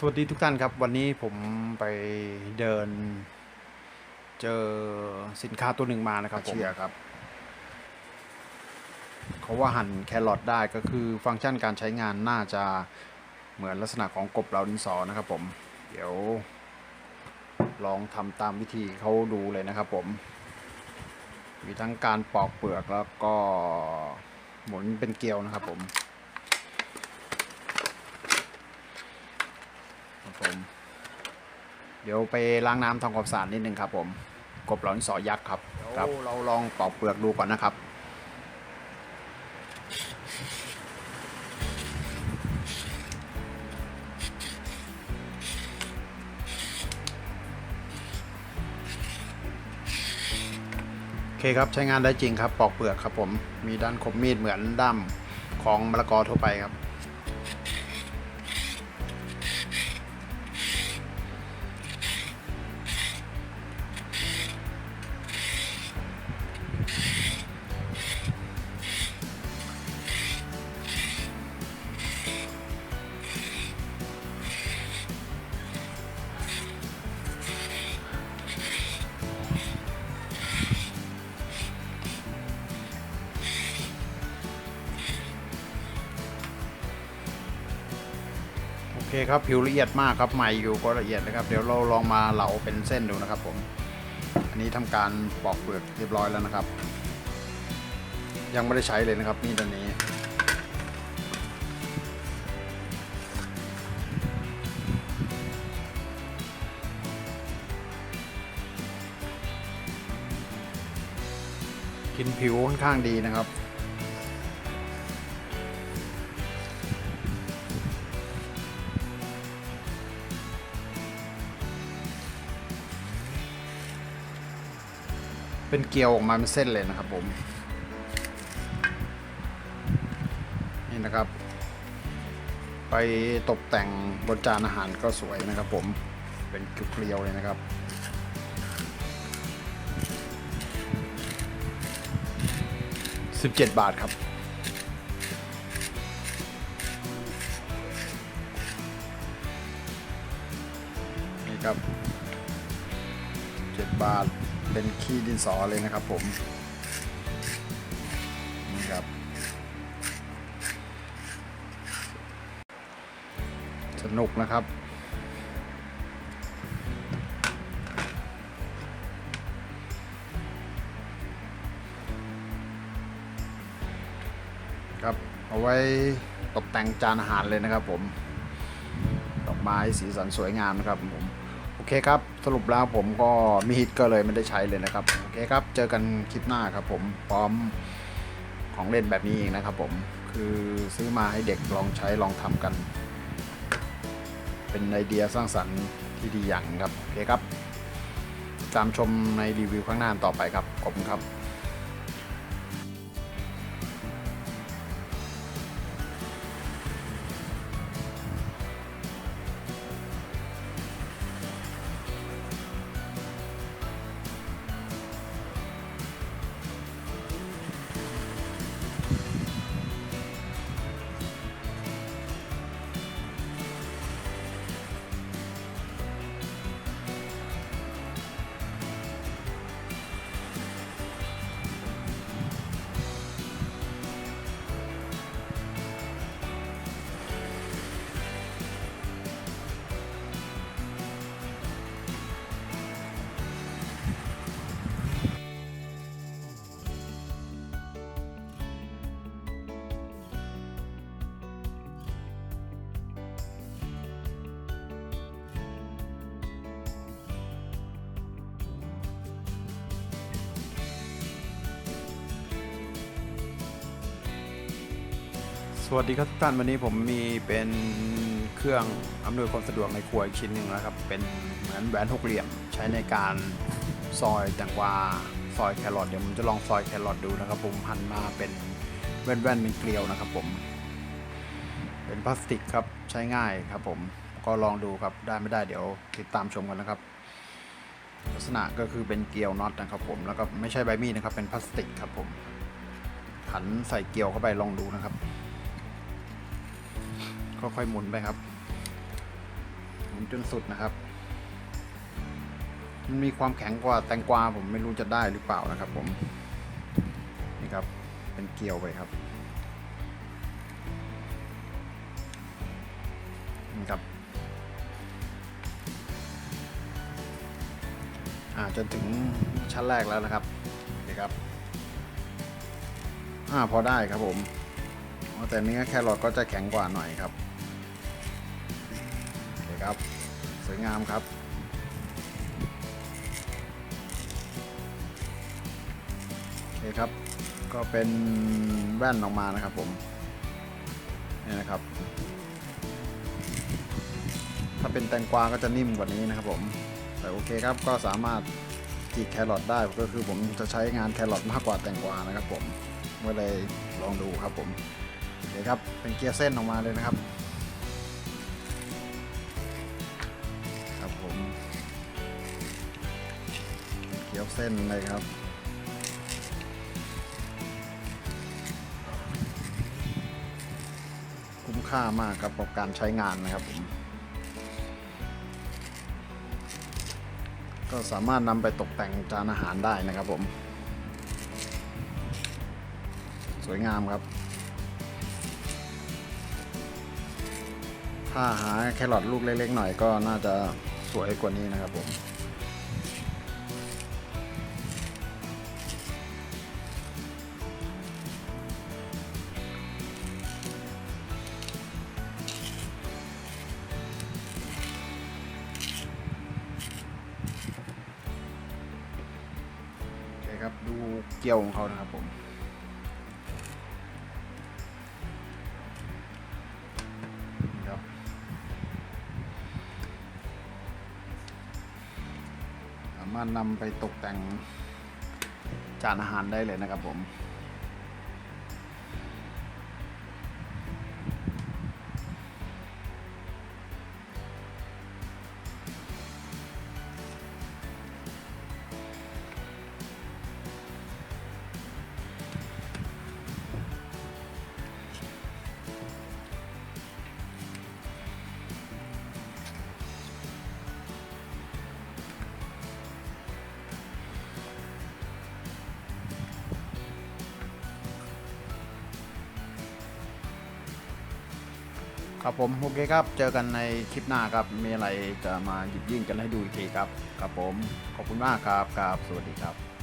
สวัสดีทุกท่านครับ วันนี้ผมไปเดิน เจอสินค้าตัวหนึ่งมานะครับผมเชียร์ครับ เขาว่าหั่นแครอทได้ก็คือฟังก์ชันการใช้งานน่าจะเหมือนลักษณะของกบเหลาดินสอนะครับผม เดี๋ยว ลองทำตามวิธีเขาดูเลยนะครับผม มีทั้งการปอกเปลือกแล้วก็หมุนเป็นเกลียวนะครับผม ครับผม เดี๋ยวไปล้างน้ำทำความสะอาดนิดนึงครับผมกบหลาดินสอยักษ์ครับครับเราลองปอกเปลือกดูก่อนนะครับ โอเคครับใช้งานได้จริงครับ ปอกเปลือกครับผมมีด้านคมมีดเหมือนด้ามของมะละกอทั่วไปครับ คครับผิวละเอียดมากครับใหม่อยู่ก็ละเอียดนะครับ เดี๋ยวเราลองมาเหลาเป็นเส้นดูนะครับผม อันนี้ทำการปอกเปลือกเรียบร้อยแล้วนะครับ ยังไม่ได้ใช้เลยนะครับมีดอันนี้กินผิวค่อนข้างดีนะครับ เป็นเกลียวออกมาเป็นเส้นเลยนะครับผม นี่นะครับ ไปตกแต่งบนจานอาหารก็สวยนะครับผม เป็นเกลียวเลยนะครับ17บเจ็ดบาทครับนี่ครับ7บาท เป็นขี้ดินสอเลยนะครับผมนี่ครับ สนุกนะครับครับ เอาไว้ตกแต่งจานอาหารเลยนะครับผม ดอกไม้สีสันสวยงามนะครับผม เคครับ สรุปแล้วผมก็มีดก็เลยไม่ได้ใช้เลยนะครับ โอเคครับ เจอกันคลิปหน้าครับผมพร้อมของเล่นแบบนี้เองนะครับผมคือซื้อมาให้เด็กลองใช้ลองทำกัน เป็นไอเดียสร้างสรรค์ที่ดีอย่างหนึ่งครับ โอเคครับ ตามชมในรีวิวข้างหน้าต่อไปครับ ขอบคุณครับ สวัสดีครับทุกท่านวันนี้ผมมีเป็นเครื่องอำนวยความสะดวกในครัวอีกชิ้นหนึ่งนะครับ เป็นเหมือนแหวนหกเหลี่ยมใช้ในการซอยแตงกวาซอยแครอทเดี๋ยวผมจะลองซอยแครอทดูนะครับ ผมหั่นมาเป็นแว่นๆเป็นเกลียวนะครับ ผม เป็นพลาสติกครับใช้ง่ายครับ ผมก็ลองดูครับได้ไม่ได้เดี๋ยวติดตามชมกันนะครับ ลักษณะก็คือเป็นเกลียวน็อตนะครับ ผมแล้วก็ไม่ใช่ใบมีดนะครับ เป็นพลาสติกครับ ผมขันใส่เกลียวเข้าไปลองดูนะครับ ค่อยๆหมุนไปครับ หมุนจนสุดนะครับ มันมีความแข็งกว่าแตงกวาผมไม่รู้จะได้หรือเปล่านะครับ ผม นี่ครับ เป็นเกลียวไปครับนี่ครับอ่าจนถึงชั้นแรกแล้วนะครับนี่ครับอ่าพอได้ครับผมแต่เนื้อแครอทก็จะแข็งกว่าหน่อยครับ ครับ สวยงามครับ โอเคครับ ก็เป็นแว่นออกมานะครับผมนี่นะครับ ถ้าเป็นแตงกวาก็จะนิ่มกว่านี้นะครับผม แต่โอเคครับ ก็สามารถกรีดแครอทได้ ก็คือผมจะใช้งานแครอทมากกว่าแตงกวานะครับผมก็เลยลองดูครับผมโอเคครับ เป็นเกียร์เส้นออกมาเลยนะครับ กี๊ยวเส้นเลยครับ คุ้มค่ามากครับกับการใช้งานนะครับผมก็สามารถนำไปตกแต่งจานอาหารได้นะครับผม สวยงามครับ ถ้าหาแครอทลูกเล็กๆหน่อยก็น่าจะสวยกว่านี้นะครับผม ครับ ดูเกี่ยวของเขานะครับผมสามารถนำไปตกแต่งจานอาหารได้เลยนะครับผม ครับผมโอเคครับ เจอกันในคลิปหน้าครับ มีอะไรจะมาหยิบยื่นกันให้ดูอีกทีครับ ครับผม ขอบคุณมากครับครับสวัสดีครับ